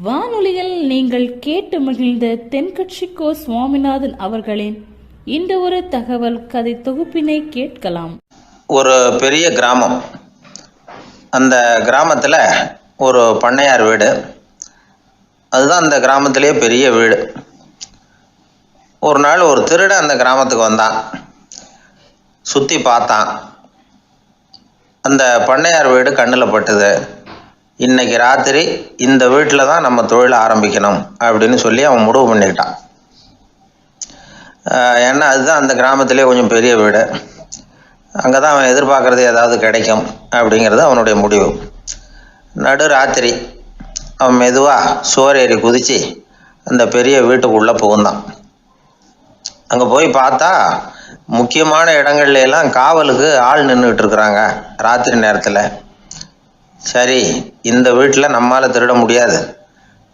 வானொலியில் நீங்கள் கேட்டு மகிழ்ந்த தென்கட்சிக்கோ சுவாமிநாதன் அவர்களின் இந்த ஒரு தகவல் கதை தொகுப்பினை கேட்கலாம். ஒரு பெரிய கிராமம். அந்த கிராமத்தில் ஒரு பண்ணையார் வீடு. அதுதான் அந்த கிராமத்திலேயே பெரிய வீடு. ஒரு நாள் ஒரு திருடன் அந்த கிராமத்துக்கு வந்தான். சுற்றி பார்த்தான். அந்த பண்ணையார் வீடு கண்ணில் பட்டுது. இன்னைக்கு ராத்திரி இந்த வீட்டில் தான் நம்ம தொழில் ஆரம்பிக்கணும் அப்படின்னு சொல்லி அவன் முடிவு பண்ணிக்கிட்டான். ஏன்னா அதுதான் அந்த கிராமத்திலே கொஞ்சம் பெரிய வீடு. அங்கே தான் அவன் எதிர்பார்க்குறது ஏதாவது கிடைக்கும் அப்படிங்கிறது அவனுடைய முடிவு. நடு ராத்திரி அவன் மெதுவாக சோறேறி குதித்து அந்த பெரிய வீட்டுக்குள்ளே புகுந்தான். அங்கே போய் பார்த்தா முக்கியமான இடங்கள்ல எல்லாம் காவலுக்கு ஆள் நின்றுட்டு இருக்கிறாங்க ராத்திரி நேரத்தில். சரி இந்த வீட்டில் நம்மால் திருட முடியாது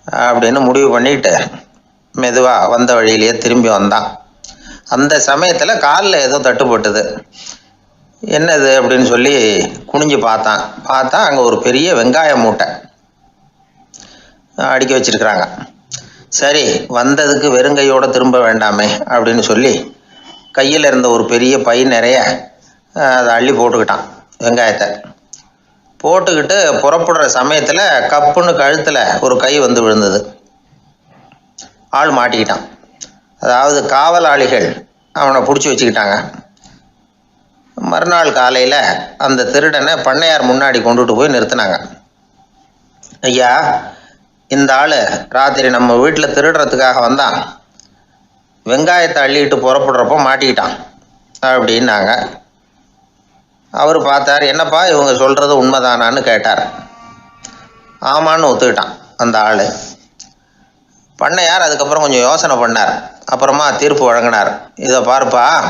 அப்படின்னு முடிவு பண்ணிட்டு மெதுவாக வந்த வழியிலேயே திரும்பி வந்தான். அந்த சமயத்தில் காலில் ஏதோ தட்டுப்பட்டது என்னது அப்படின்னு சொல்லி குனிஞ்சு பார்த்தான். பார்த்தா அங்கே ஒரு பெரிய வெங்காய மூட்டை அடுக்கி வச்சிருக்கிறாங்க. சரி வந்ததுக்கு வெறுங்கையோட திரும்ப வேண்டாமே அப்படின்னு சொல்லி கையில் இருந்த ஒரு பெரிய பை நிறைய அதை அள்ளி போட்டுக்கிட்டான் வெங்காயத்தை. போட்டுக்கிட்டு புறப்படுற சமயத்தில் கப்புன்னு கழுத்தில் ஒரு கை வந்து விழுந்தது. ஆள் மாட்டிக்கிட்டான். அதாவது காவலாளிகள் அவனை பிடிச்சி வச்சுக்கிட்டாங்க. மறுநாள் காலையில் அந்த திருடனை பண்ணையார் முன்னாடி கொண்டுட்டு போய் நிறுத்தினாங்க. ஐயா இந்த ஆள் ராத்திரி நம்ம வீட்டில் திருடுறதுக்காக வந்தான். வெங்காயத்தை அள்ளிட்டு புறப்படுறப்போ மாட்டிக்கிட்டான். அப்படின்னாங்க. அவர் பார்த்தார் என்னப்பா இவங்க சொல்கிறது உண்மைதானான்னு கேட்டார். ஆமான்னு ஒத்துக்கிட்டான் அந்த ஆள். பண்ணையார் அதுக்கப்புறம் கொஞ்சம் யோசனை பண்ணார். அப்புறமா தீர்ப்பு வழங்கினார். இதை பார்ப்பா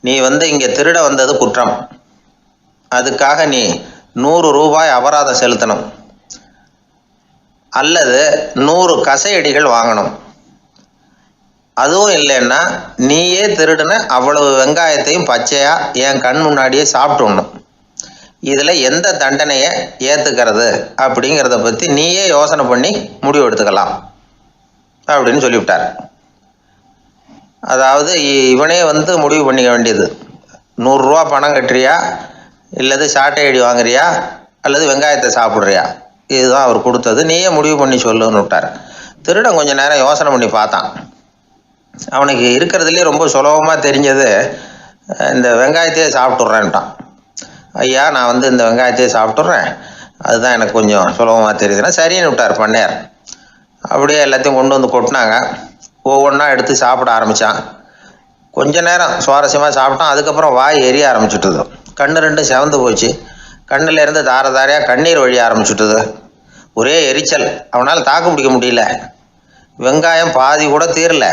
நீ வந்து இங்கே திருட வந்தது குற்றம். அதுக்காக நீ நூறு ரூபாய் அபராதம் செலுத்தணும். அல்லது நூறு கசையடிகள் வாங்கணும். அதுவும் இல்லைன்னா நீயே திருடின அவ்வளவு வெங்காயத்தையும் பச்சையா என் கண் முன்னாடியே சாப்பிட்டுடணும். இதில் எந்த தண்டனையை ஏற்றுக்கிறது அப்படிங்கிறத பற்றி நீயே யோசனை பண்ணி முடிவு எடுத்துக்கலாம் அப்படின்னு சொல்லிவிட்டார். அதாவது இ- இவனே வந்து முடிவு பண்ணிக்க வேண்டியது. நூறுரூவா பணம் கட்டுறியா? இல்லது சாட்டை அடி வாங்குறியா? அல்லது வெங்காயத்தை சாப்பிட்றியா? இதுதான் அவர் கொடுத்தது. நீயே முடிவு பண்ணி சொல்லுன்னு விட்டார். திருடன் கொஞ்ச நேரம் யோசனை பண்ணி பார்த்தான். அவனுக்கு இருக்கிறதுலே ரொம்ப சுலபமாக தெரிஞ்சது இந்த வெங்காயத்தையே சாப்பிட்டுட்றேன்ட்டான் ஐயா நான் வந்து இந்த வெங்காயத்தையே சாப்பிட்டுட்றேன் அதுதான் எனக்கு கொஞ்சம் சுலபமாக தெரியுதுன்னா சரின்னு விட்டார் பண்ணையார். அப்படியே எல்லாத்தையும் கொண்டு வந்து கொட்டினாங்க. ஒவ்வொன்றா எடுத்து சாப்பிட ஆரம்பித்தான் கொஞ்ச நேரம் சுவாரஸ்யமாக சாப்பிட்டான். அதுக்கப்புறம் வாய் எரிய ஆரம்பிச்சுட்டுது. கண்ணு ரெண்டும் செவந்து போச்சு. கண்ணில் இருந்து தார தாரையாக கண்ணீர் வழிய ஆரம்பிச்சுட்டுது. ஒரே எரிச்சல். அவனால் தாக்கு பிடிக்க முடியல. வெங்காயம் பாதி கூட தீரல.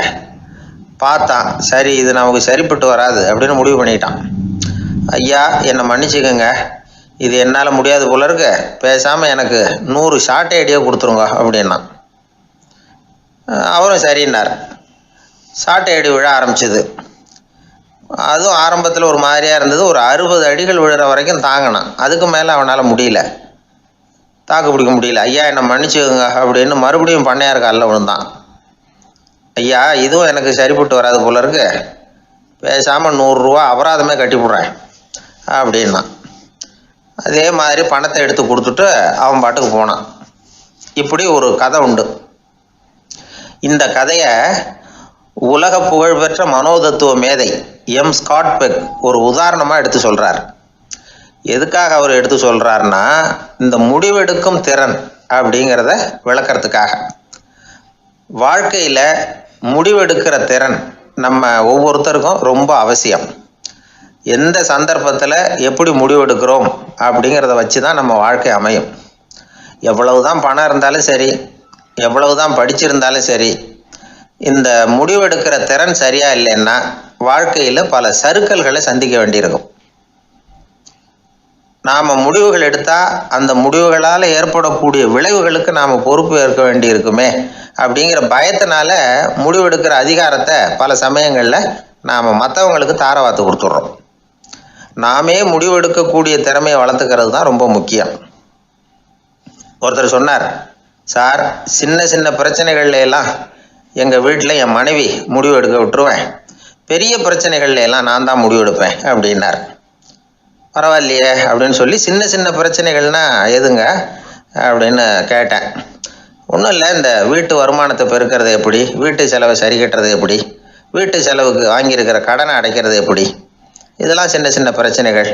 பார்த்தான். சரி இது நமக்கு சரிப்பட்டு வராது அப்படின்னு முடிவு பண்ணிட்டான். ஐயா என்னை மன்னிச்சுக்கோங்க. இது என்னால் முடியாது போல இருக்கு. பேசாமல் எனக்கு நூறு ஷார்ட் ஐடியா கொடுத்துருங்க அப்படின்னா அவரும் சரின்னார். ஷார்ட் ஐடி விழ ஆரம்பிச்சது. அதுவும் ஆரம்பத்தில் ஒரு மாதிரியாக இருந்தது. ஒரு அறுபது அடிகள் விழுற வரைக்கும் தாங்கினான். அதுக்கு மேலே அவனால் முடியல. தாக்கு பிடிக்க முடியல. ஐயா என்னை மன்னிச்சுக்கோங்க அப்படின்னு மறுபடியும் பண்ணையார் காலில் விழுந்தான். ஐயா இதுவும் எனக்கு சரிப்பட்டு வராது போல இருக்கு. பேசாமல் நூறுரூவா அபராதமே கட்டிவிட்றேன் அப்படின்னா அதே மாதிரி பணத்தை எடுத்து கொடுத்துட்டு அவன் பாட்டுக்கு போனான். இப்படி ஒரு கதை உண்டு. இந்த கதையை உலக புகழ்பெற்ற மனோதத்துவ மேதை எம். ஸ்காட் பெக் ஒரு உதாரணமாக எடுத்து சொல்கிறார் எதுக்காக அவர் எடுத்து சொல்கிறாருன்னா இந்த முடிவெடுக்கும் திறன் அப்படிங்கிறத விளக்கிறதுக்காக. வாழ்க்கையில் முடிவெடுக்கிற திறன் நம்ம ஒவ்வொருத்தருக்கும் ரொம்ப அவசியம். எந்த சந்தர்ப்பத்தில் எப்படி முடிவெடுக்கிறோம் அப்படிங்கிறத வச்சு தான் நம்ம வாழ்க்கை அமையும். எவ்வளவு தான் பணம் இருந்தாலும் சரி எவ்வளவு தான் படிச்சிருந்தாலும் சரி இந்த முடிவெடுக்கிற திறன் சரியாக இல்லைன்னா வாழ்க்கையில் பல சறுக்கல்களை சந்திக்க வேண்டியிருக்கும். நாம் முடிவுகள் எடுத்தால் அந்த முடிவுகளால் ஏற்படக்கூடிய விளைவுகளுக்கு நாம் பொறுப்பு ஏற்க வேண்டியிருக்குமே அப்படிங்கிற பயத்தினால முடிவெடுக்கிற அதிகாரத்தை பல சமயங்களில் நாம் மற்றவங்களுக்கு தாரவாத்து கொடுத்துட்றோம். நாமே முடிவெடுக்கக்கூடிய திறமையை வளர்த்துக்கிறது தான் ரொம்ப முக்கியம். ஒருத்தர் சொன்னார் சார் சின்ன சின்ன பிரச்சனைகள்ல எல்லாம் எங்கள் வீட்டில் என் மனைவி முடிவு எடுக்க விட்டுருவேன். பெரிய பிரச்சனைகள்ல எல்லாம் நான் தான் முடிவு எடுப்பேன். அப்படின்னார். பரவாயில்லையே அப்படின்னு சொல்லி சின்ன சின்ன பிரச்சனைகள்னா எதுங்க அப்படின்னு கேட்டேன். ஒன்றும் இல்லை இந்த வீட்டு வருமானத்தை பெருக்கிறது எப்படி? வீட்டு செலவை சரி கட்டுறது எப்படி? வீட்டு செலவுக்கு வாங்கியிருக்கிற கடனை அடைக்கிறது எப்படி? இதெல்லாம் சின்ன சின்ன பிரச்சனைகள்.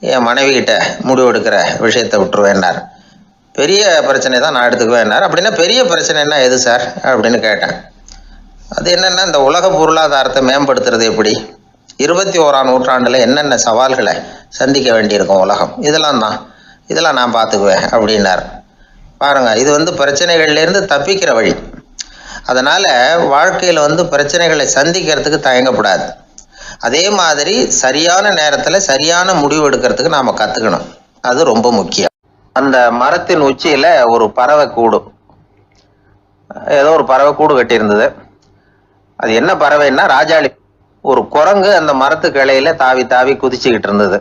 என் மனைவி முடிவெடுக்கிற விஷயத்தை விட்டுருவேன்னார் பெரிய பிரச்சனை தான் நான் எடுத்துக்குவேன்னார் அப்படின்னா பெரிய பிரச்சனைன்னா எது சார்? அப்படின்னு கேட்டேன். அது என்னென்னா இந்த உலக பொருளாதாரத்தை மேம்படுத்துறது எப்படி? இருபத்தி ஓராம் நூற்றாண்டில் என்னென்ன சவால்களை சந்திக்க வேண்டியிருக்கும் உலகம்? இதெல்லாம் தான். இதெல்லாம் நான் பார்த்துக்குவேன் அப்படின்னார். பாருங்கள் இது வந்து பிரச்சனைகள்லேருந்து தப்பிக்கிற வழி. அதனால் வாழ்க்கையில் வந்து பிரச்சனைகளை சந்திக்கிறதுக்கு தயங்கக்கூடாது அதே மாதிரி சரியான நேரத்தில் சரியான முடிவு எடுக்கிறதுக்கு நாம் கற்றுக்கணும் அது ரொம்ப முக்கியம். அந்த மரத்தின் உச்சியில் ஒரு பறவை கூடு ஏதோ ஒரு பறவை கூடு கட்டியிருந்தது. அது என்ன பறவைன்னா ராஜாளி ஒரு குரங்கு அந்த மரத்து கிளையில தாவி தாவி குதிச்சுக்கிட்டு இருந்தது.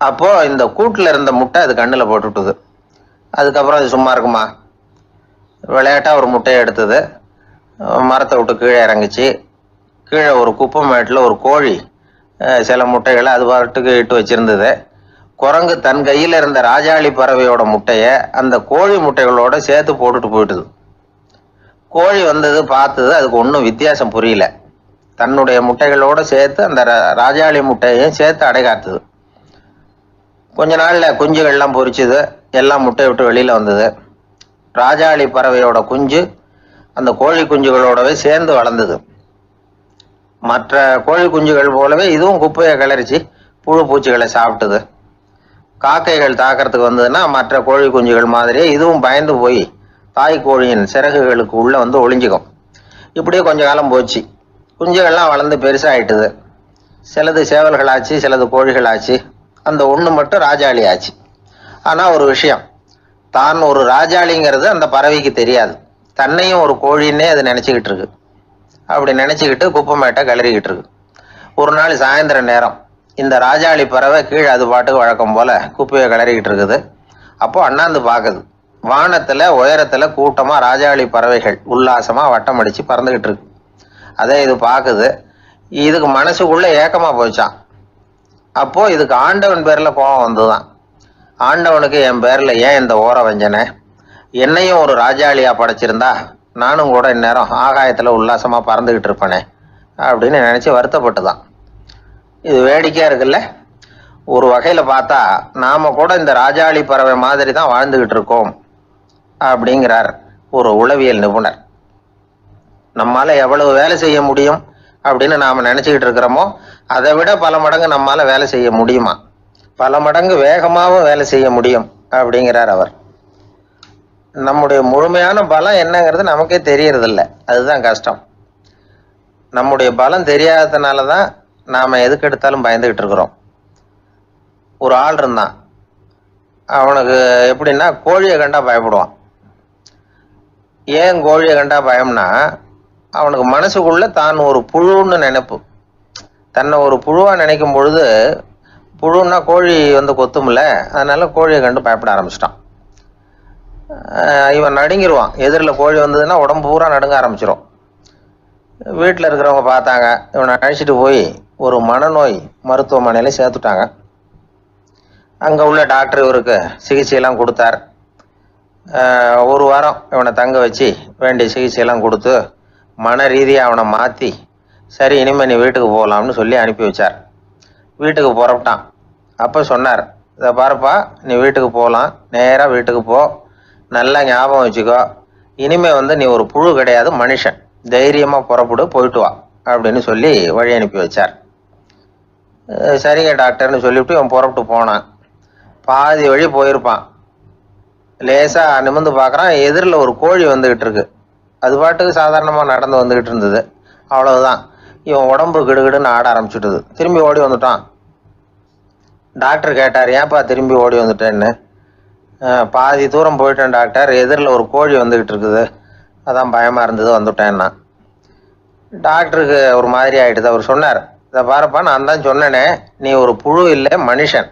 அப்போ இந்த கூட்டில் இருந்த முட்டை அது கண்ணில் போட்டுவிட்டுது. அதுக்கப்புறம் அது சும்மா இருக்குமா? விளையாட்டாக ஒரு முட்டையை எடுத்தது. மரத்தை விட்டு கீழே இறங்குச்சு. கீழே ஒரு குப்பை மேட்டில் ஒரு கோழி சில முட்டைகளை அது பாட்டுக்கு இட்டு வச்சிருந்தது. குரங்கு தன் கையில் இருந்த ராஜாளி பறவையோட முட்டையை அந்த கோழி முட்டைகளோட சேர்த்து போட்டுட்டு போயிட்டுது. கோழி வந்தது பார்த்தது அதுக்கு ஒன்றும் வித்தியாசம் புரியல. தன்னுடைய முட்டைகளோட சேர்த்து அந்த ரா- ராஜாளி முட்டையையும் சேர்த்து அடைகாத்துது கொஞ்ச நாளில் குஞ்சுகள்லாம் பொறிச்சுது எல்லாம் முட்டையை விட்டு வெளியில் வந்தது. ராஜாளி பறவையோட குஞ்சு அந்த கோழி குஞ்சுகளோடவே சேர்ந்து வளர்ந்தது. மற்ற கோழி குஞ்சுகள் போலவே இதுவும் குப்பையை கிளறிச்சு புழு பூச்சிகளை சாப்பிட்டுது. காக்கைகள் தாக்கிறதுக்கு வந்ததுன்னா மற்ற கோழி குஞ்சுகள் மாதிரியே இதுவும் பயந்து போய் தாய் கோழியின் சிறகுகளுக்கு உள்ளே வந்து ஒளிஞ்சுக்கும். இப்படியே கொஞ்ச காலம் போச்சு. குஞ்சுகள்லாம் வளர்ந்து பெருசாயிட்டுது. சிலது சேவல்கள் ஆச்சு சிலது கோழிகள் ஆச்சு அந்த ஒன்று மட்டும் ராஜாளி ஆச்சு ஆனால் ஒரு விஷயம். தான் ஒரு ராஜாளிங்கிறது அந்த பறவைக்கு தெரியாது. தன்னையும் ஒரு கோழின்னே அது நினச்சிக்கிட்டு இருக்கு. அப்படி நினச்சிக்கிட்டு குப்பை மேட்டை கிளறிக்கிட்டு இருக்கு. ஒரு நாள் சாயந்தர நேரம். இந்த ராஜாளி பறவை கீழே அது பாட்டுக்கு வழக்கம் போல குப்பையை கிளறிக்கிட்டு இருக்குது. அப்போ அண்ணாந்து பார்க்குது வானத்தில் உயரத்தில் கூட்டமாக ராஜாளி பறவைகள் உல்லாசமாக வட்டம் அடித்து பறந்துக்கிட்டு இருக்கு. அதை இது பார்க்குது இதுக்கு மனசுக்குள்ளே ஏக்கமாக போச்சான் அப்போது இதுக்கு ஆண்டவன் பேரில் கோபம் வந்துதான். ஆண்டவனுக்கு என் பேரில் ஏன் இந்த ஓர வஞ்சனை? என்னையும் ஒரு ராஜாளியாக படைச்சிருந்தா நானும் கூட இந்நேரம் ஆகாயத்தில் உல்லாசமாக பறந்துக்கிட்டு இருப்பேனே அப்படின்னு நினச்சி வருத்தப்பட்டுதான். இது வேடிக்கையாக இருக்குல்ல? ஒரு வகையில் பார்த்தா நாம் கூட இந்த ராஜாளி பறவை மாதிரி தான் வாழ்ந்துக்கிட்டு இருக்கோம் அப்படிங்கிறார் ஒரு உளவியல் நிபுணர். நம்மால் எவ்வளவு வேலை செய்ய முடியும் அப்படின்னு நாம் நினச்சிக்கிட்டு இருக்கிறோமோ அதை விட பல மடங்கு நம்மால் வேலை செய்ய முடியுமா? பல மடங்கு வேகமாகவும் வேலை செய்ய முடியும் அப்படிங்கிறார் அவர். நம்முடைய முழுமையான பலம் என்னங்கிறது நமக்கே தெரியறதில்ல. அதுதான் கஷ்டம். நம்முடைய பலம் தெரியாததுனால தான் நாம் எதுக்கு எடுத்தாலும் பயந்துக்கிட்டு இருக்கிறோம். ஒரு ஆள் இருந்தான். அவனுக்கு எப்படின்னா கோழியை கண்டா பயப்படுவான். ஏன் கோழியை கண்டா பயம்னா அவனுக்கு மனசுக்குள்ள தான் ஒரு புழுன்னு நினைப்பு. தன்னை ஒரு புழுவா நினைக்கும் பொழுது புழுன்னா கோழி வந்து கொத்தும்ல அதனால கோழியை கண்டு பயப்பட ஆரம்பிச்சிட்டான். இவன் நடுங்கிருவான். எதிரில் கோழி வந்ததுன்னா உடம்பு பூரா நடுங்க ஆரம்பிச்சிடும் வீட்டில் இருக்கிறவங்க பார்த்தாங்க இவனை அழைச்சிட்டு போய் ஒரு மனநோய் மருத்துவமனையில் சேர்த்துட்டாங்க. அங்கே உள்ள டாக்டர் இவருக்கு சிகிச்சையெல்லாம் கொடுத்தார். ஒரு வாரம் இவனை தங்க வச்சு வேண்டிய சிகிச்சையெல்லாம் கொடுத்து மன ரீதியாக அவனை மாற்றி சரி இனிமேல் நீ வீட்டுக்கு போகலாம்னு சொல்லி அனுப்பி வச்சார். வீட்டுக்கு புறப்பட்டான். அப்போ சொன்னார் இதை பாருப்பா நீ வீட்டுக்கு போகலாம் நேராக வீட்டுக்கு போ. நல்லா ஞாபகம் வச்சுக்கோ. இனிமே வந்து நீ ஒரு புழு கிடையாது மனுஷன். தைரியமாக புறப்படு போயிட்டு வா. அப்படின்னு சொல்லி வழி அனுப்பி வச்சார். சரிங்க டாக்டர்னு சொல்லிவிட்டு இவன் புறப்பட்டு போனான். பாதி வழி போயிருப்பான். லேசாக நிமிர்ந்து பார்க்குறான் எதிரில் ஒரு கோழி வந்துக்கிட்டு இருக்கு. அது பாட்டுக்கு சாதாரணமாக நடந்து வந்துக்கிட்டு இருந்தது. அவ்வளவுதான். இவன் உடம்பு கிடுகிடுன்னு ஆட ஆரம்பிச்சுட்டுது. திரும்பி ஓடி வந்துட்டான். டாக்டர் கேட்டார் ஏன்ப்பா திரும்பி ஓடி வந்துட்டேன்னு? பாதி தூரம் போயிட்டேன் டாக்டர். எதிரில் ஒரு கோழி வந்துக்கிட்டு இருக்குது. அதான் பயமாக இருந்தது வந்துட்டேன்னா. டாக்டருக்கு ஒரு மாதிரி ஆகிடுது அவர் சொன்னார் இதை பாருப்பா நான் தான் சொன்னேனே. நீ ஒரு புழு இல்லை மனுஷன்.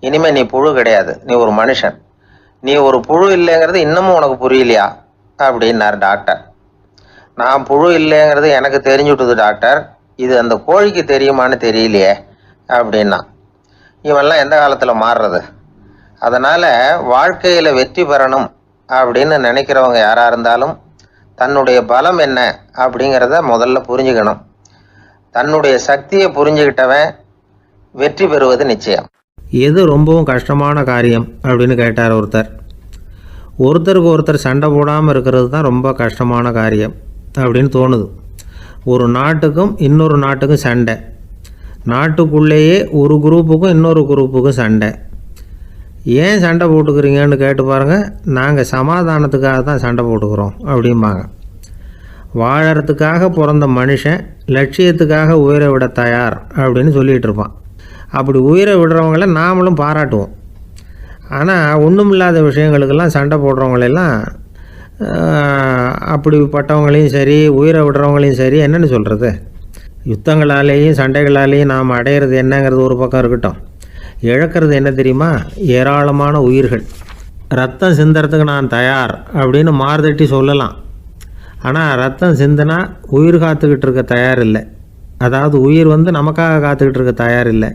இனிமேல் நீ புழு கிடையாது. நீ ஒரு மனுஷன். நீ ஒரு புழு இல்லைங்கிறது இன்னமும் உனக்கு புரியலையா? அப்படின்னார் டாக்டர். நான் புழு இல்லைங்கிறது எனக்கு தெரிஞ்சுட்டுது டாக்டர். இது அந்த கோழிக்கு தெரியுமான்னு தெரியலையே அப்படின்னா. இவெல்லாம் எந்த காலத்தில் மாறுறது? அதனால் வாழ்க்கையில் வெற்றி பெறணும் அப்படின்னு நினைக்கிறவங்க யாராக இருந்தாலும் தன்னுடைய பலம் என்ன அப்படிங்கிறத முதல்ல புரிஞ்சுக்கணும். தன்னுடைய சக்தியை புரிஞ்சுக்கிட்டவன் வெற்றி பெறுவது நிச்சயம். எது ரொம்பவும் கஷ்டமான காரியம் அப்படின்னு கேட்டார் ஒருத்தர். ஒருத்தருக்கு ஒருத்தர் சண்டை போடாமல் இருக்கிறது தான் ரொம்ப கஷ்டமான காரியம் அப்படின்னு தோணுது. ஒரு நாட்டுக்கும் இன்னொரு நாட்டுக்கும் சண்டை. நாட்டுக்குள்ளேயே ஒரு குரூப்புக்கும் இன்னொரு குரூப்புக்கும் சண்டை. ஏன் சண்டை போட்டுக்கிறீங்கன்னு கேட்டு பாருங்கள் நாங்கள் சமாதானத்துக்காக தான் சண்டை போட்டுக்கிறோம் அப்படிம்பாங்க. வாழறதுக்காக பிறந்த மனுஷன் லட்சியத்துக்காக உயிரை விட தயார் அப்படின்னு சொல்லிகிட்டு இருப்பான். அப்படி உயிரை விடுறவங்கள நாமளும் பாராட்டுவோம். ஆனால் ஒன்றுமில்லாத விஷயங்களுக்கெல்லாம் சண்டை போடுறவங்களெல்லாம் அப்படிப்பட்டவங்களையும் சரி உயிரை விடுறவங்களையும் சரி என்னென்னு சொல்கிறது யுத்தங்களாலேயும் சண்டைகளாலேயும் நாம் அடையிறது என்னங்கிறது ஒரு பக்கம் இருக்கட்டும். இழக்கிறது என்ன தெரியுமா? ஏராளமான உயிர்கள். ரத்தம் சிந்தறதுக்கு நான் தயார் அப்படின்னு மாறுதட்டி சொல்லலாம். ஆனால் ரத்தம் சிந்தினா உயிர் காத்துக்கிட்டு இருக்க தயார் இல்லை அதாவது உயிர் வந்து நமக்காக காத்துக்கிட்டு இருக்க தயார் இல்லை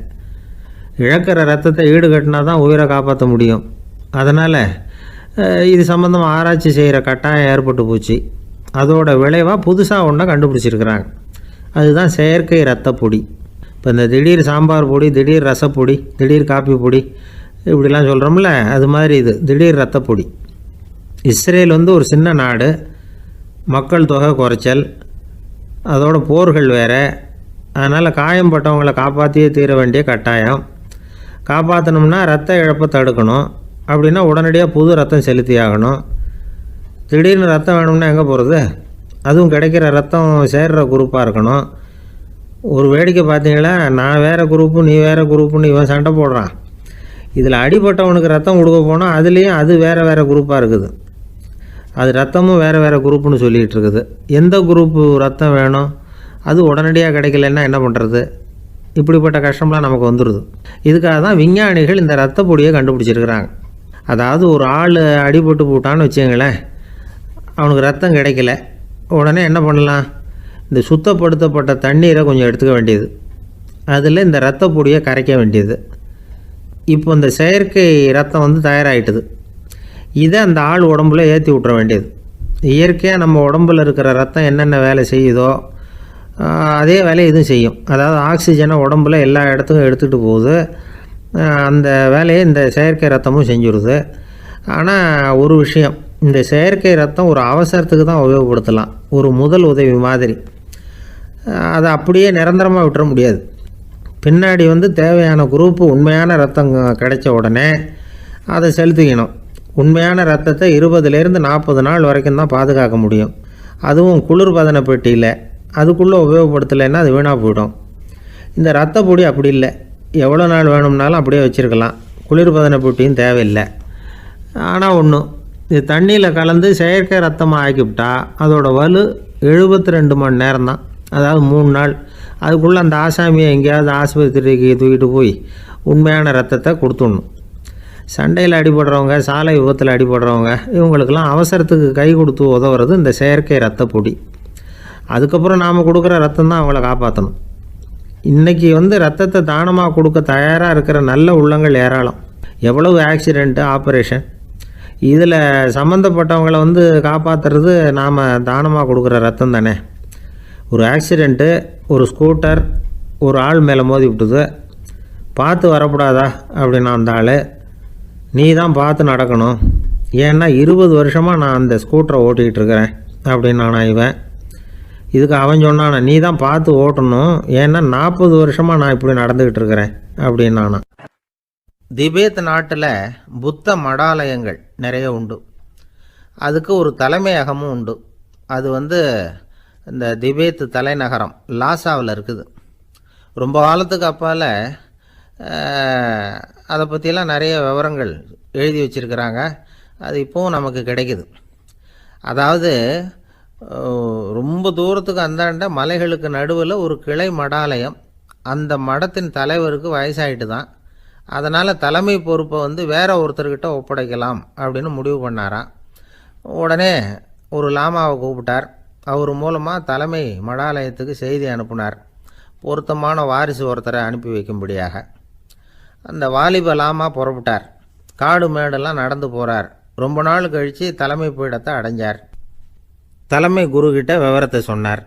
இழக்கிற ரத்தத்தை ஈடுகட்டினா தான் உயிரை காப்பாற்ற முடியும். அதனால் இது சம்மந்தமாக ஆராய்ச்சி செய்கிற கட்டாயம் ஏற்பட்டு போச்சு. அதோட விளைவாக புதுசாக ஒன்றை கண்டுபிடிச்சிருக்கிறாங்க. அதுதான் செயற்கை ரத்த பொடி இப்போ இந்த திடீர் சாம்பார் பொடி திடீர் ரசப்பொடி திடீர் காப்பி பொடி இப்படிலாம் சொல்கிறோம்ல அது மாதிரி இது திடீர் ரத்த பொடி இஸ்ரேல் வந்து ஒரு சின்ன நாடு. மக்கள் தொகை குறைச்சல். அதோட போர்கள் வேறு. அதனால் காயம்பட்டவங்களை காப்பாற்றியே தீர வேண்டிய கட்டாயம். காப்பாற்றணும்னா ரத்த இழப்பை தடுக்கணும். அப்படின்னா உடனடியாக புது ரத்தம் செலுத்தி ஆகணும். திடீர்னு ரத்தம் வேணும்னா எங்கே போகிறது அதுவும் கிடைக்கிற ரத்தம் சேர்ற குரூப்பாக இருக்கணும். ஒரு வேடிக்கை பார்த்தீங்களா? நான் வேறு குரூப்பு நீ வேறு குரூப்புன்னு இவன் சண்டை போடுறான். இதில் அடிபட்டவனுக்கு ரத்தம் கொடுக்க போனால் அதுலேயும் அது வேறு வேறு குரூப்பாக இருக்குது. அது ரத்தமும் வேறு வேறு குரூப்புன்னு சொல்லிகிட்டு இருக்குது. எந்த குரூப்பு ரத்தம் வேணும்? அது உடனடியாக கிடைக்கலன்னா என்ன பண்ணுறது இப்படிப்பட்ட கஷ்டம்லாம் நமக்கு வந்துடுது இதுக்காக தான் விஞ்ஞானிகள் இந்த ரத்த பொடியை கண்டுபிடிச்சிருக்கிறாங்க. அதாவது ஒரு ஆள் அடிபட்டு போட்டான்னு வச்சுங்களேன் அவனுக்கு ரத்தம் கிடைக்கல. உடனே என்ன பண்ணலாம்? இந்த சுத்தப்படுத்தப்பட்ட தண்ணீரை கொஞ்சம் எடுத்துக்க வேண்டியது. அதில் இந்த ரத்த பொடியை கரைக்க வேண்டியது. இப்போ இந்த செயற்கை ரத்தம் வந்து தயாராகிட்டுது இதை அந்த ஆள் உடம்புல ஏற்றி விட்ற வேண்டியது. இயற்கையாக நம்ம உடம்புல இருக்கிற ரத்தம் என்னென்ன வேலை செய்யுதோ அதே வேலையை இதுவும் செய்யும். அதாவது ஆக்சிஜனை உடம்புல எல்லா இடத்துக்கும் எடுத்துகிட்டு போகுது. அந்த வேலையை இந்த செயற்கை ரத்தமும் செஞ்சுருது. ஆனால் ஒரு விஷயம் இந்த செயற்கை ரத்தம் ஒரு அவசரத்துக்கு தான் உபயோகப்படுத்தலாம். ஒரு முதல் உதவி மாதிரி. அதை அப்படியே நிரந்தரமாக விட்டுற முடியாது. பின்னாடி வந்து தேவையான குரூப்பு உண்மையான ரத்தம் கிடைச்ச உடனே அதை செலுத்திக்கணும். உண்மையான ரத்தத்தை இருபதுலேருந்து நாற்பது நாள் வரைக்கும் தான் பாதுகாக்க முடியும். அதுவும் குளிர்பதன பெட்டியில். அதுக்குள்ளே உபயோகப்படுத்தலைன்னா அது வீணாக போயிடும். இந்த ரத்த பொடி அப்படி இல்லை. எவ்வளோ நாள் வேணும்னாலும் அப்படியே வச்சுருக்கலாம். குளிர்பதன பொட்டியும் தேவையில்லை. ஆனால் ஒன்று இது தண்ணியில் கலந்து செயற்கை ரத்தமாக ஆக்கிவிட்டால் அதோட வலு எழுபத்தி ரெண்டு மணி நேரம் தான் அதாவது மூணு நாள். அதுக்குள்ளே அந்த ஆசாமியை எங்கேயாவது ஆஸ்பத்திரிக்கு தூக்கிட்டு போய் உண்மையான ரத்தத்தை கொடுத்துடணும். சண்டையில் அடிபடுறவங்க சாலை விபத்தில் அடிபடுறவங்க இவங்களுக்கெல்லாம் அவசரத்துக்கு கை கொடுத்து உதவுறது இந்த செயற்கை ரத்த பொடி. அதுக்கப்புறம் நாம் கொடுக்குற ரத்தம் தான் அவங்கள காப்பாற்றணும் இன்றைக்கி வந்து ரத்தத்தை தானமாக கொடுக்க தயாராக இருக்கிற நல்ல உள்ளங்கள் ஏராளம். எவ்வளவு ஆக்சிடெண்ட்டு ஆப்ரேஷன் இதில் சம்மந்தப்பட்டவங்கள வந்து காப்பாற்றுறது நாம் தானமாக கொடுக்குற ரத்தம் தானே? ஒரு ஆக்சிடெண்ட்டு ஒரு ஸ்கூட்டர் ஒரு ஆள் மேலே மோதி விட்டுது. பார்த்து வரக்கூடாதா அப்படின்னு அந்த ஆள். நீ தான் பார்த்து நடக்கணும். ஏன்னா இருபது வருஷமாக நான் அந்த ஸ்கூட்டரை ஓட்டிக்கிட்டு இருக்கிறேன் அப்படின்னு நான் இவன். இதுக்கு அவன் சொன்னானா நீ தான் பார்த்து ஓட்டணும். ஏன்னா நாற்பது வருஷமாக நான் இப்படி நடந்துக்கிட்டு இருக்கிறேன் அப்படின்னானா. திபேத் நாட்டில் புத்த மடாலயங்கள் நிறைய உண்டு. அதுக்கு ஒரு தலைமையகமும் உண்டு. அது வந்து இந்த திபேத் தலைநகரம் லாசாவில் இருக்குது. ரொம்ப காலத்துக்கு அப்பால் அதை பற்றியெல்லாம் நிறைய விவரங்கள் எழுதி வச்சிருக்கிறாங்க. அது இப்போவும் நமக்கு கிடைக்குது. அதாவது ரொம்ப தூரத்துக்கு அந்தாண்ட மலைகளுக்கு நடுவில் ஒரு கிளை மடாலயம். அந்த மடத்தின் தலைவருக்கு வயசாயிட்டு தான். அதனால் தலைமை பொறுப்பை வந்து வேற ஒருத்தர்கிட்ட ஒப்படைக்கலாம் அப்படின்னு முடிவு பண்ணாராம். உடனே ஒரு லாமாவை கூப்பிட்டார். அவர் மூலமாக தலைமை மடாலயத்துக்கு செய்தி அனுப்புனார். பொருத்தமான வாரிசு ஒருத்தரை அனுப்பி வைக்கும்படியாக. அந்த வாலிப லாமா புறப்பட்டார். காடு மேடெல்லாம் நடந்து போகிறார் ரொம்ப நாள் கழித்து தலைமை பீடத்தை அடைஞ்சார். தலைமை குருக்கிட்ட விவரத்தை சொன்னார்.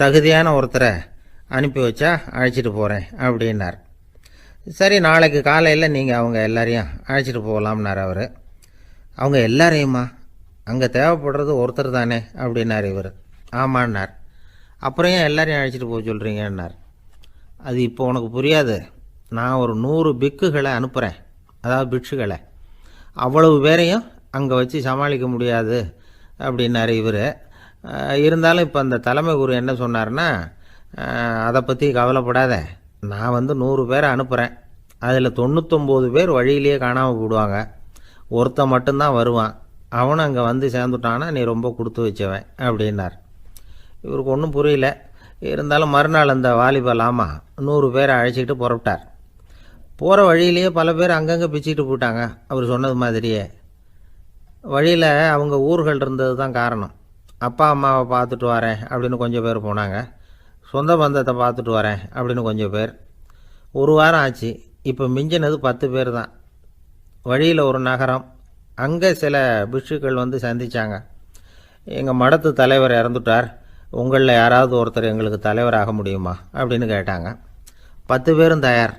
தகுதியான ஒருத்தரை அனுப்பி வச்சா அழைச்சிட்டு போகிறேன் அப்படின்னார். சரி நாளைக்கு காலையில் நீங்கள் அவங்க எல்லாரையும் அழைச்சிட்டு போகலாம்னார் அவர். அவங்க எல்லாரையுமா? அங்கே தேவைப்படுறது ஒருத்தர் தானே அப்படின்னார் இவர். ஆமான்னார். அப்புறம் ஏன் எல்லாரையும் அழைச்சிட்டு போக சொல்கிறீங்கன்னார் அது இப்போ உனக்கு புரியாது. நான் ஒரு நூறு பிக்குகளை அனுப்புகிறேன் அதாவது பிட்சுகளை. அவ்வளவு பேரையும் அங்கே வச்சு சமாளிக்க முடியாது. அப்படின்னாரு இவர். இருந்தாலும் இப்போ அந்த தலைமை குரு என்ன சொன்னார்னா அதை பற்றி கவலைப்படாத. நான் வந்து நூறு பேரை அனுப்புகிறேன் அதில் தொண்ணூத்தொம்பது பேர் வழியிலேயே காணாமல் போடுவாங்க ஒருத்தன் மட்டும்தான் வருவான். அவனும் அங்கே வந்து சேர்ந்துட்டான்னா நீ ரொம்ப கொடுத்து வச்சவன் அப்படின்னார். இவருக்கு ஒன்றும் புரியல. இருந்தாலும் மறுநாள் அந்த வாலிப லாமா நூறு பேரை அழைச்சிக்கிட்டு புறப்பட்டார். போகிற வழியிலேயே பல பேர் அங்கங்கே பிச்சுக்கிட்டு போயிட்டாங்க. அவர் சொன்னது மாதிரியே. வழியில் அவங்க ஊர்கள் இருந்தது தான் காரணம். அப்பா அம்மாவை பார்த்துட்டு வரேன் அப்படின்னு கொஞ்சம் பேர் போனாங்க. சொந்த பந்தத்தை பார்த்துட்டு வரேன் அப்படின்னு கொஞ்சம் பேர். ஒரு வாரம் ஆச்சு. இப்போ மிஞ்சினது பத்து பேர் தான் வழியில் ஒரு நகரம். அங்கே சில பிஷுக்கள் வந்து சந்தித்தாங்க எங்கள் மடத்து தலைவர் இறந்துட்டார். உங்களில் யாராவது ஒருத்தர் எங்களுக்கு தலைவராக முடியுமா? அப்படின்னு கேட்டாங்க. பத்து பேரும் தயார்.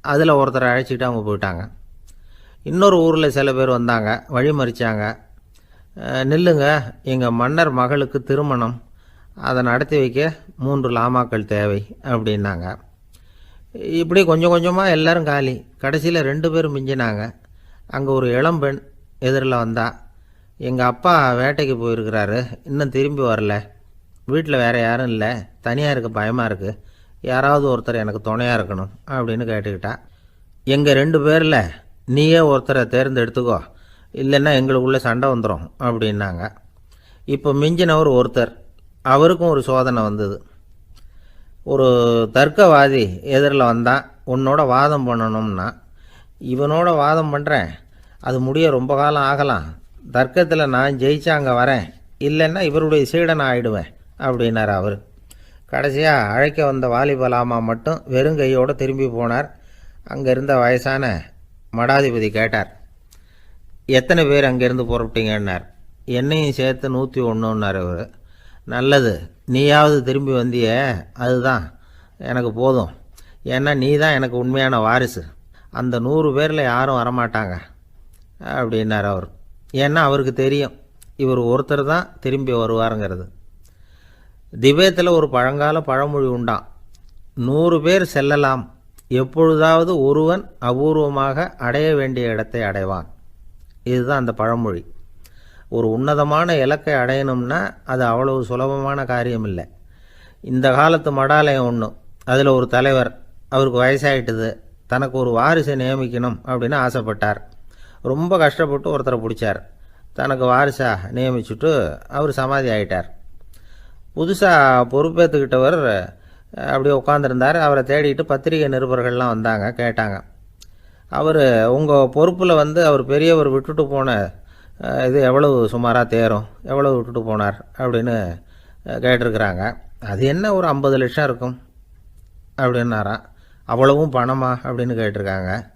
அதில் ஒருத்தரை அழைச்சிட்டு அவங்க போயிட்டாங்க. இன்னொரு ஊரில் சில பேர் வந்தாங்க வழி மறிச்சாங்க நில்லுங்க எங்கள் மன்னர் மகளுக்கு திருமணம். அதை நடத்தி வைக்க மூன்று லாமாக்கள் தேவை அப்படின்னாங்க. இப்படி கொஞ்சம் கொஞ்சமாக எல்லோரும் காலி. கடைசியில் ரெண்டு பேரும் மிஞ்சினாங்க. அங்கே ஒரு இளம்பெண் எதிரில் வந்தா எங்கள் அப்பா வேட்டைக்கு போயிருக்கிறாரு இன்னும் திரும்பி வரல. வீட்டில் வேறு யாரும் இல்லை தனியாக இருக்க பயமாக இருக்குது யாராவது ஒருத்தர் எனக்கு துணையாக இருக்கணும் அப்படின்னு கேட்டுக்கிட்டா. எங்கள் ரெண்டு பேரில் நீயே ஒருத்தரை தேர்ந்தெடுத்துக்கோ. இல்லைன்னா எங்களுக்குள்ளே சண்டை வந்துடும் அப்படின்னாங்க. இப்போ மிஞ்சினவர் ஒருத்தர். அவருக்கும் ஒரு சோதனை வந்தது. ஒரு தர்க்கவாதி எதிரில் வந்தான். உன்னோட வாதம் பண்ணணும்னா இவனோட வாதம் பண்ணுறேன் அது முடிய ரொம்ப காலம் ஆகலாம். தர்க்கத்தில் நான் ஜெயிச்சா அங்கே வரேன். இல்லைன்னா இவருடைய சீடன் ஆகிடுவேன் அப்படின்னார் அவர். கடைசியாக அழைக்க வந்த வாலிபலாமா மட்டும் வெறும் கையோடு திரும்பி போனார். அங்கே இருந்த வயசான மடாதிபதி கேட்டார் எத்தனை பேர் அங்கேருந்து புறப்பட்டீங்கன்னார்? என்னையும் சேர்த்து நூற்றி ஒன்றுன்னார் அவர். நல்லது. நீயாவது திரும்பி வந்திய அதுதான். எனக்கு போதும். ஏன்னா நீ தான் எனக்கு உண்மையான வாரிசு. அந்த நூறு பேரில் யாரும் வரமாட்டாங்க. அப்படின்னார் அவர். ஏன்னா அவருக்கு தெரியும். இவர் ஒருத்தர் தான் திரும்பி வருவாருங்கிறது. திபேத்தில் ஒரு பழங்கால பழமொழி உண்டாம். நூறு பேர் செல்லலாம். எப்பொழுதாவது ஒருவன் அபூர்வமாக அடைய வேண்டிய இடத்தை அடைவான். இதுதான் அந்த பழமொழி. ஒரு உன்னதமான இலக்கை அடையணும்னா அது அவ்வளவு சுலபமான காரியம் இல்லை இந்த காலத்து மடாலயம் ஒன்று அதில் ஒரு தலைவர் அவருக்கு வயசாயிட்டுது. தனக்கு ஒரு வாரிசை நியமிக்கணும் அப்படின்னு ஆசைப்பட்டார். ரொம்ப கஷ்டப்பட்டு ஒருத்தரை பிடிச்சார். தனக்கு வாரிசா நியமிச்சுட்டு அவர் சமாதி ஆயிட்டார். புதுசாக பொறுப்பேற்றுக்கிட்டவர் அப்படியே உட்காந்துருந்தார் அவரை தேடிட்டு பத்திரிகை நிருபர்கள்லாம் வந்தாங்க கேட்டாங்க. அவர் உங்கள் பொறுப்பில் வந்து அவர் பெரியவர் விட்டுட்டு போன இது எவ்வளவு சுமாராக தேரும்? எவ்வளவு விட்டுட்டு போனார்? அப்படின்னு கேட்டிருக்கிறாங்க. அது என்ன ஒரு ஐம்பது லட்சம் இருக்கும்? அப்படின்னாராம் அவ்வளவும் பணமா? அப்படின்னு கேட்டிருக்காங்க.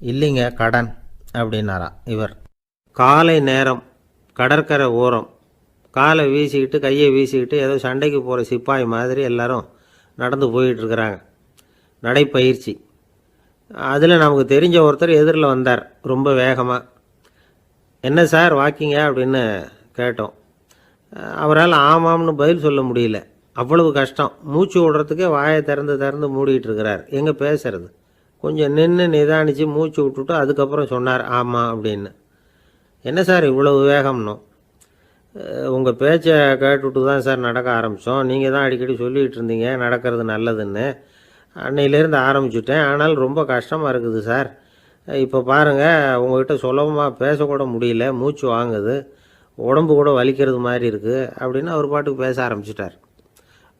இல்லைங்க கடன். அப்படின்னாராம் இவர். காலை நேரம் கடற்கரை ஓரம். காலை வீசிக்கிட்டு கையை வீசிக்கிட்டு ஏதோ சண்டைக்கு போகிற சிப்பாய் மாதிரி எல்லாரும் நடந்து போயிட்டுருக்கிறாங்க. நடைப்பயிற்சி. அதில் நமக்கு தெரிஞ்ச ஒருத்தர் எதிரில் வந்தார் ரொம்ப வேகமாக என்ன சார் வாக்கிங்க? அப்படின்னு கேட்டோம். அவரால் ஆமாம்னு பதில் சொல்ல முடியல. அவ்வளவு கஷ்டம். மூச்சு விடுறதுக்கே வாயை திறந்து திறந்து மூடிட்டு இருக்கிறார் எங்கே பேசுறது? கொஞ்சம் நின்று நிதானித்து மூச்சு விட்டுட்டு அதுக்கப்புறம் சொன்னார் ஆமாம் அப்படின்னு. என்ன சார் இவ்வளவு வேகம்னோ? உங்கள் பேச்சை கேட்டுவிட்டு தான் சார் நடக்க ஆரம்பித்தோம் நீங்கள் தான் அடிக்கடி சொல்லிகிட்டு இருந்தீங்க நடக்கிறது நல்லதுன்னு. அன்னையிலேருந்து ஆரம்பிச்சுட்டேன். ஆனால் ரொம்ப கஷ்டமாக இருக்குது சார். இப்போ பாருங்கள் உங்கள்கிட்ட சுலபமாக பேசக்கூட முடியல மூச்சு வாங்குது உடம்பு கூட வலிக்கிறது மாதிரி இருக்குது அப்படின்னு அவர் பாட்டுக்கு பேச ஆரம்பிச்சிட்டார்.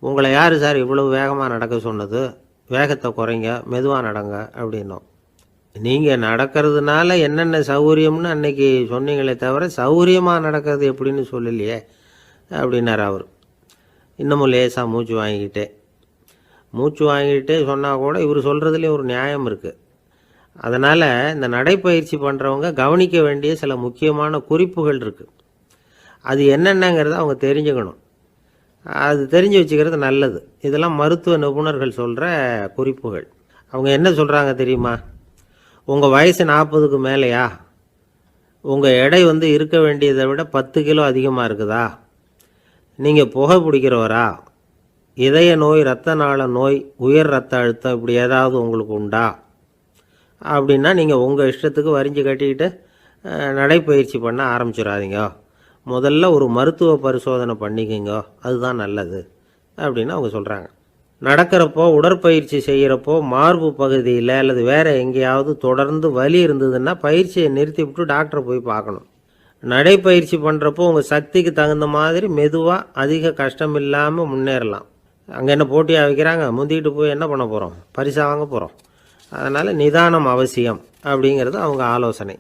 உங்களை யார் சார் இவ்வளவு வேகமாக நடக்க சொன்னது? வேகத்தை குறைங்க மெதுவாக நடங்க அப்படின்னோம். நீங்கள் நடக்கிறதுனால என்னென்ன சௌகரியம்னு அன்னைக்கு சொன்னீங்களே தவிர சௌகரியமாக நடக்கிறது எப்படின்னு சொல்லலையே அப்படின்னார் அவர். இன்னமும் லேசாக மூச்சு வாங்கிக்கிட்டே மூச்சு வாங்கிக்கிட்டே சொன்னால் கூட இவர் சொல்கிறதுலேயும் ஒரு நியாயம் இருக்குது அதனால் இந்த நடைப்பயிற்சி பண்ணுறவங்க கவனிக்க வேண்டிய சில முக்கியமான குறிப்புகள் இருக்குது அது என்னென்னங்கிறத அவங்க தெரிஞ்சுக்கணும். அது தெரிஞ்சு வச்சுக்கிறது நல்லது. இதெல்லாம் மருத்துவ நிபுணர்கள் சொல்கிற குறிப்புகள். அவங்க என்ன சொல்கிறாங்க தெரியுமா? உங்கள் வயசு நாற்பதுக்கு மேலேயா? உங்கள் எடை வந்து இருக்க வேண்டியதை விட பத்து கிலோ அதிகமாக இருக்குதா? நீங்கள் புகை பிடிக்கிறவரா? இதய நோய் இரத்த நாள நோய் உயர் ரத்த அழுத்தம் இப்படி ஏதாவது உங்களுக்கு உண்டா? அப்படின்னா நீங்கள் உங்கள் இஷ்டத்துக்கு வரிஞ்சு கட்டிக்கிட்டு நடைப்பயிற்சி பண்ண ஆரம்பிச்சிடாதீங்க. முதல்ல ஒரு மருத்துவ பரிசோதனை பண்ணிக்கிங்கோ. அதுதான் நல்லது. அப்படின்னு அவங்க சொல்கிறாங்க நடக்கிறப்போ உடற்பயிற்சி செய்கிறப்போ மார்பு பகுதியில் அல்லது வேறு எங்கேயாவது தொடர்ந்து வலி இருந்ததுன்னா பயிற்சியை நிறுத்தி விட்டு டாக்டரை போய் பார்க்கணும். நடைப்பயிற்சி பண்ணுறப்போ உங்கள் சக்திக்கு தகுந்த மாதிரி மெதுவாக அதிக கஷ்டம் இல்லாமல் முன்னேறலாம். அங்கே என்ன போட்டியாக வைக்கிறாங்க? முந்திக்கிட்டு போய் என்ன பண்ண போகிறோம் பரிசாக வாங்க போகிறோம் அதனால் நிதானம் அவசியம் அப்படிங்கிறது அவங்க ஆலோசனை.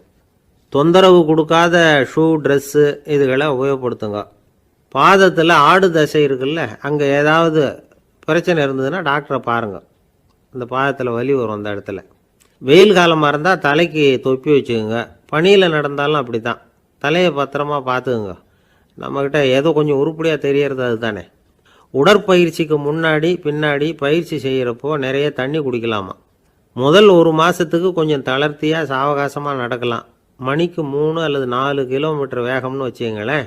தொந்தரவு கொடுக்காத ஷூ ட்ரெஸ்ஸு இதுகளை உபயோகப்படுத்துங்க. பாதத்தில் ஆடு தசை இருக்குல்ல அங்கே ஏதாவது பிரச்சனை இருந்ததுன்னா டாக்டரை பாருங்கள் அந்த பாதத்தில் வலி வரும் அந்த இடத்துல. வெயில் காலமாக இருந்தால் தலைக்கு தொப்பி வச்சுக்கோங்க. பனியில் நடந்தாலும் அப்படி தான் தலையை பத்திரமா பார்த்துக்குங்க. நம்மக்கிட்ட ஏதோ கொஞ்சம் உருப்படியாக தெரியறது அதுதானே. உடற்பயிற்சிக்கு முன்னாடி பின்னாடி பயிற்சி செய்கிறப்போ நிறைய தண்ணி குடிக்கலாமா? முதல் ஒரு மாதத்துக்கு கொஞ்சம் தளர்த்தியாக சாவகாசமாக நடக்கலாம். மணிக்கு மூணு அல்லது நாலு கிலோமீட்டர் வேகம்னு வச்சுக்கங்களேன்.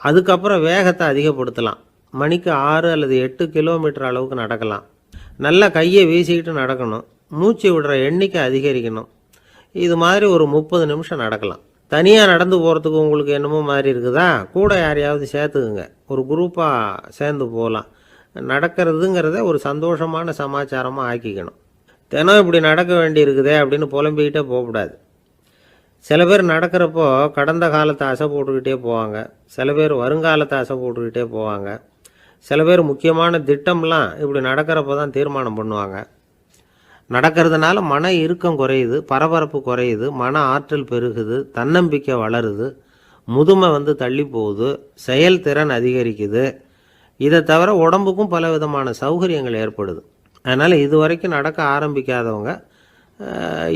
அதுக்கப்புறம் வேகத்தை அதிகப்படுத்தலாம். மணிக்கு ஆறு அல்லது எட்டு கிலோமீட்டர் அளவுக்கு நடக்கலாம். நல்லா கையை வீசிக்கிட்டு நடக்கணும். மூச்சு விடுற எண்ணிக்கை அதிகரிக்கணும். இது மாதிரி ஒரு முப்பது நிமிஷம் நடக்கலாம். தனியாக நடந்து போகிறதுக்கு உங்களுக்கு என்னமோ மாதிரி இருக்குதா? கூட யாரையாவது சேர்த்துக்குங்க. ஒரு குரூப்பாக சேர்ந்து போகலாம் நடக்கிறதுங்கிறத ஒரு சந்தோஷமான சமாச்சாரமாக ஆக்கிக்கணும். தினம் இப்படி நடக்க வேண்டி இருக்குதே அப்படின்னு புலம்பிக்கிட்டே போகக்கூடாது. சில பேர் நடக்கிறப்போ கடந்த காலத்தை அசை போட்டுக்கிட்டே போவாங்க. சில பேர் வருங்காலத்தை அசை போட்டுக்கிட்டே போவாங்க. சில பேர் முக்கியமான திட்டம்லாம் இப்படி நடக்கிறப்ப தான் தீர்மானம் பண்ணுவாங்க. நடக்கிறதுனால மன இறுக்கம் குறையுது பரபரப்பு குறையுது மன ஆற்றல் பெருகுது தன்னம்பிக்கை வளருது முதுமை வந்து தள்ளி போகுது செயல்திறன் அதிகரிக்குது. இதை தவிர உடம்புக்கும் பல விதமான சௌகரியங்கள் ஏற்படுது. அதனால் இது வரைக்கும் நடக்க ஆரம்பிக்காதவங்க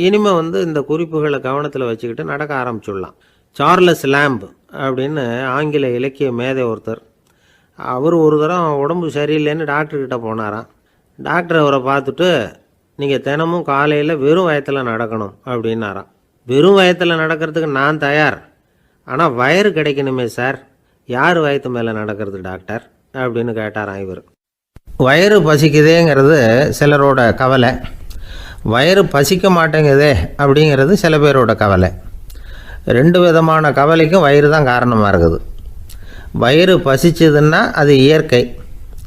இனிமேல் வந்து இந்த குறிப்புகளை கவனத்தில் வச்சுக்கிட்டு நடக்க ஆரம்பிச்சுடலாம். சார்லஸ் லேம்ப் அப்படின்னு ஆங்கில இலக்கிய மேதை ஒருத்தர் அவர் ஒரு தரம் உடம்பு சரியில்லைன்னு டாக்டர்கிட்ட போனாராம். டாக்டர் அவரை பார்த்துட்டு நீங்கள் தினமும் காலையில் வெறும் வயத்தில் நடக்கணும் அப்படின்னாராம். வெறும் வயத்தில் நடக்கிறதுக்கு நான் தயார். ஆனால் வயிறு கிடைக்கணுமே சார். யார் வயத்து மேலே நடக்கிறது டாக்டர் அப்படின்னு கேட்டாராம் இவர். வயிறு பசிக்குதேங்கிறது சிலரோட கவலை. வயிறு பசிக்க மாட்டேங்குதே அப்படிங்கிறது சில பேரோட கவலை. ரெண்டு விதமான கவலைக்கும் வயிறு தான் காரணமாக இருக்குது. வயிறு பசிச்சதுன்னா அது இயற்கை.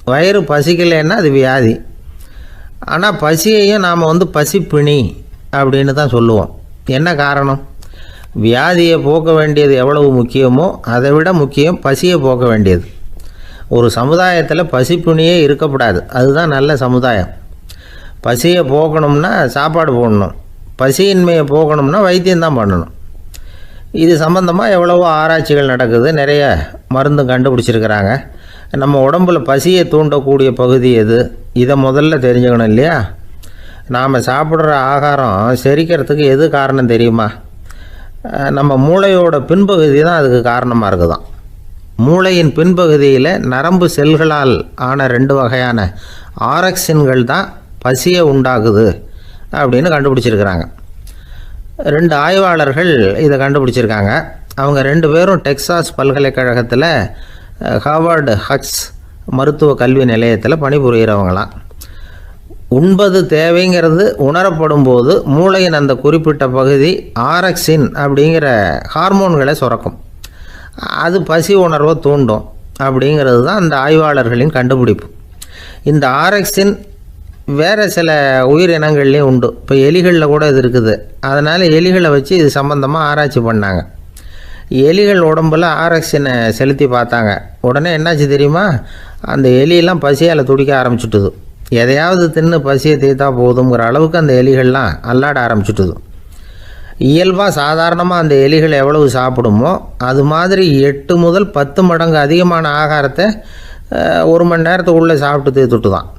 வயிறு பசிக்கலைன்னா அது வியாதி. ஆனால் பசியையும் நாம் வந்து பசிப்பிணி அப்படின்னு தான் சொல்லுவோம். என்ன காரணம்? வியாதியை போக்க வேண்டியது எவ்வளவு முக்கியமோ அதை விட முக்கியம் பசியை போக்க வேண்டியது. ஒரு சமுதாயத்தில் பசிப்பிணியே இருக்கக்கூடாது. அதுதான் நல்ல சமுதாயம். பசியை போக்கணும்னா சாப்பாடு போடணும். பசியின்மையை போக்கணும்னா வைத்தியம்தான் பண்ணணும். இது சம்மந்தமாக எவ்வளவோ ஆராய்ச்சிகள் நடக்குது. நிறைய மருந்து கண்டுபிடிச்சிருக்கிறாங்க. நம்ம உடம்புல பசியை தூண்டக்கூடிய பகுதி எது? இதை முதல்ல தெரிஞ்சுக்கணும் இல்லையா? நாம் சாப்பிட்ற ஆகாரம் செரிக்கிறதுக்கு எது காரணம் தெரியுமா? நம்ம மூளையோட பின்பகுதி தான் அதுக்கு காரணமாக இருக்குதான். மூளையின் பின்பகுதியில் நரம்பு செல்களால் ஆன ரெண்டு வகையான ஆரக்சின்கள் தான் பசியை உண்டாக்குது அப்படின்னு கண்டுபிடிச்சிருக்கிறாங்க. ரெண்டு ஆய்வாளர்கள் இதை கண்டுபிடிச்சிருக்காங்க. அவங்க ரெண்டு பேரும் டெக்சாஸ் பல்கலைக்கழகத்தில் அஹ், ஹார்வர்டு ஹக்ஸ் மருத்துவ கல்வி நிலையத்தில் பணிபுரிகிறவங்களாம் உண்பது தேவைங்கிறது உணரப்படும் போது மூளையின் அந்த குறிப்பிட்ட பகுதி ஆரக்சின் அப்படிங்கிற ஹார்மோன்களை சுரக்கும். அது பசி உணர்வை தூண்டும் அப்படிங்கிறது தான் அந்த ஆய்வாளர்களின் கண்டுபிடிப்பு. இந்த ஆரக்சின் வேறு சில உயிரினங்கள்லேயும் உண்டு. இப்போ எலிகளில் கூட இது இருக்குது. அதனால் எலிகளை வச்சு இது சம்மந்தமாக ஆராய்ச்சி பண்ணாங்க. எலிகள் உடம்புல ஆரக்சினை செலுத்தி பார்த்தாங்க. உடனே என்னாச்சு தெரியுமா? அந்த எலியெல்லாம் பசியால் துடிக்க ஆரம்பிச்சுட்டுது. எதையாவது தின்னு பசியை தீர்த்தா போதுங்கிற அளவுக்கு அந்த எலிகள்லாம் அல்லாட ஆரம்பிச்சுட்டுது. இயல்பாக சாதாரணமாக அந்த எலிகள் எவ்வளவு சாப்பிடுமோ அது மாதிரி எட்டு முதல் பத்து மடங்கு அதிகமான ஆகாரத்தை ஒரு மணி நேரத்துக்குள்ளே சாப்பிட்டு தீர்த்துட்டு தான்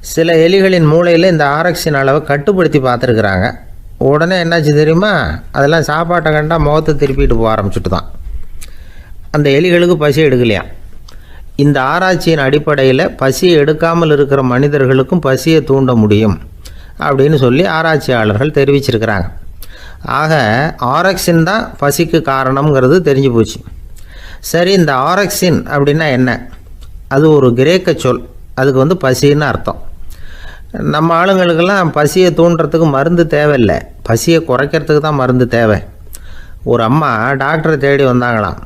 சில எலிகளின் மூளையில் இந்த ஆரக்சின் அளவை கட்டுப்படுத்தி பார்த்துருக்குறாங்க. உடனே என்னாச்சு தெரியுமா? அதெல்லாம் சாப்பாட்டை கண்டா முகத்தை திருப்பிட்டு போக ஆரம்பிச்சுட்டு தான் அந்த எலிகளுக்கு பசி எடுக்கலையா? இந்த ஆராய்ச்சியின் அடிப்படையில் பசியை எடுக்காமல் இருக்கிற மனிதர்களுக்கும் பசியை தூண்ட முடியும் அப்படின்னு சொல்லி ஆராய்ச்சியாளர்கள் தெரிவிச்சிருக்கிறாங்க. ஆக ஆரக்சின் தான் பசிக்கு காரணம்ங்கிறது தெரிஞ்சு போச்சு. சரி இந்த ஆரக்சின் அப்படின்னா என்ன? அது ஒரு கிரேக்க சொல். அதுக்கு வந்து பசின்னு அர்த்தம். நம்ம ஆளுங்களுக்கெல்லாம் பசியை தூண்டுறதுக்கு மருந்து தேவையில்லை. பசியை குறைக்கிறதுக்கு தான் மருந்து தேவை. ஒரு அம்மா டாக்டரை தேடி வந்தாங்களாம்.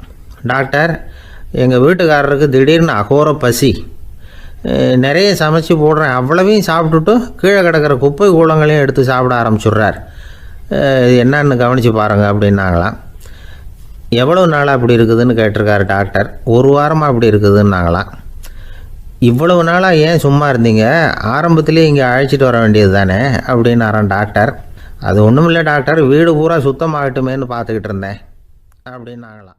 டாக்டர் எங்கள் வீட்டுக்காரருக்கு திடீர்னு அகோர பசி. நிறைய சமைச்சு போடுறேன். அவ்வளவையும் சாப்பிட்டுட்டு கீழே கிடக்கிற குப்பை கூலங்களையும் எடுத்து சாப்பிட ஆரம்பிச்சுட்றார். என்னன்னு கவனித்து பாருங்கள் அப்படின்னாங்களாம். எவ்வளோ நாளாக அப்படி இருக்குதுன்னு கேட்டிருக்காரு டாக்டர். ஒரு வாரமாக அப்படி இருக்குதுன்னாங்களாம். இவ்வளவு நாளாக ஏன் சும்மா இருந்தீங்க? ஆரம்பத்திலே இங்கே அழைச்சிட்டு வர வேண்டியது தானே அப்படின்னாரான் டாக்டர். அது ஒன்றும் இல்லை டாக்டர் வீடு பூரா சுத்தமாகட்டுமேன்னு பார்த்துக்கிட்டு இருந்தேன். அப்படின்னாங்களாம்.